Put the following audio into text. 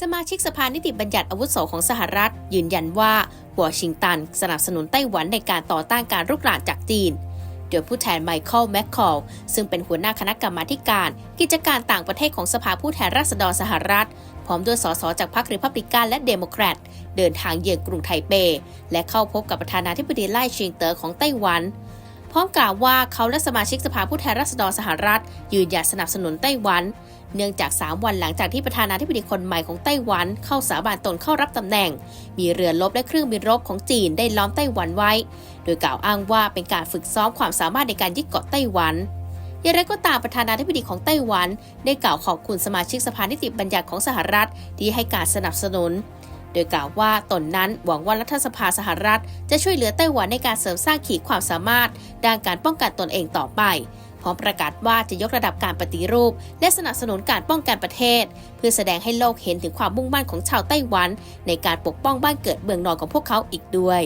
สมาชิกสภานิติบัญญัติอาวุโสของสหรัฐ ยืนยันว่าวอชิงตันสนับสนุนไต้หวันในการต่อต้านการรุกรานจากจีน โดยผู้แทนไมเคิลแมคคอลซึ่งเป็นหัวหน้าคณะกรรมาการ กิจการต่างประเทศของสภาผู้แทนราษฎรสหรัฐ พร้อมด้วยสสจากพรรคริพับลิกันและเดโมแครตเดินทางเยือนกรุงไทเป และเข้าพบกับประธานาธิบดีไล่ชิงเตอของไต้หวัน พร้อมกล่าวว่าเขาและสมาชิกสภาผู้แทนราษฎรสหรัฐ ยืนหยัดสนับสนุนไต้หวัน เนื่องจาก 3 วันหลังจากที่ประธานาธิบดีคนใหม่ของไต้หวันเข้าสาบานตนเข้ารับตำแหน่ง มีเรือรบและเครื่องบินรบของจีนได้ล้อมไต้หวันไว้ โดยกล่าวอ้างว่าเป็นการฝึกซ้อมความสามารถในการยึดเกาะไต้หวันอย่างไรก็ตามประธานาธิบดีของไต้หวัน ได้กล่าวขอบคุณสมาชิกสภานิติบัญญัติของสหรัฐที่ให้การสนับสนุน โดยกล่าวว่าตนนั้นหวังว่ารัฐสภาสหรัฐ จะช่วยเหลือไต้หวันในการเสริมสร้างขีดความสามารถ ด้านการป้องกันตนเองต่อไปพร้อมประกาศว่าจะยกระดับการปฏิรูป และสนับสนุนการป้องกันประเทศ เพื่อแสดงให้โลกเห็นถึงความมุ่งมั่นของชาวไต้หวัน ในการปกป้องบ้านเกิดเมืองนอนของพวกเขาอีกด้วย